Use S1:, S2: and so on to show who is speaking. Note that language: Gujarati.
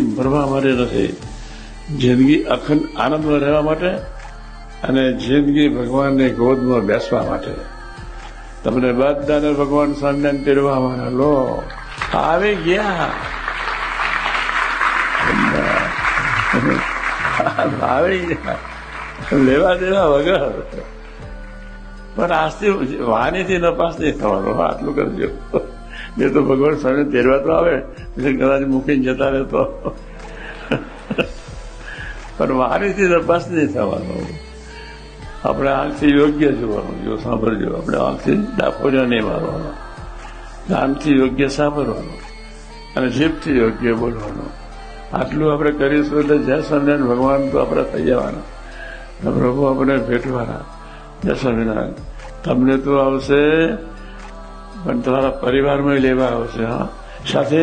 S1: ભરવા માટે નથી જિંદગી અખંડ આનંદમાં રહેવા માટે અને જિંદગી ભગવાનની ગોદમાં બેસવા માટે. તમને બધાને ભગવાન સ્વામિનારાયણ તેડવા લો. આવી ગયા. આવી ગયા. લેવા દેવા વગર. પણ આજથી વાણીથી નપાસ નહીં થવાનું. આટલું કરજો. નહીં તો ભગવાન સ્વામી પહેરવા તો આવે, એટલે કદાચ મૂકીને જતા રહેતો પણ મારીથી તપાસ નહીં થવાનો. આપણે આંખથી યોગ્ય જોવાનું, જો સાંભળજો, આપણે આંખથી ડાફોજો નહીં મારવાનો. કાનથી યોગ્ય સાંભળવાનું અને જીભથી યોગ્ય બોલવાનું. આટલું આપણે કરીશું એટલે જય સ્વામિનારાયણ ભગવાન તો આપણે થઈ જવાના. પ્રભુ આપણે ભેટવાના. જય સ્વામિનારાયણ. તમને તો આવશે પણ તમારા પરિવારમાં લેવા આવશે હા. સાથે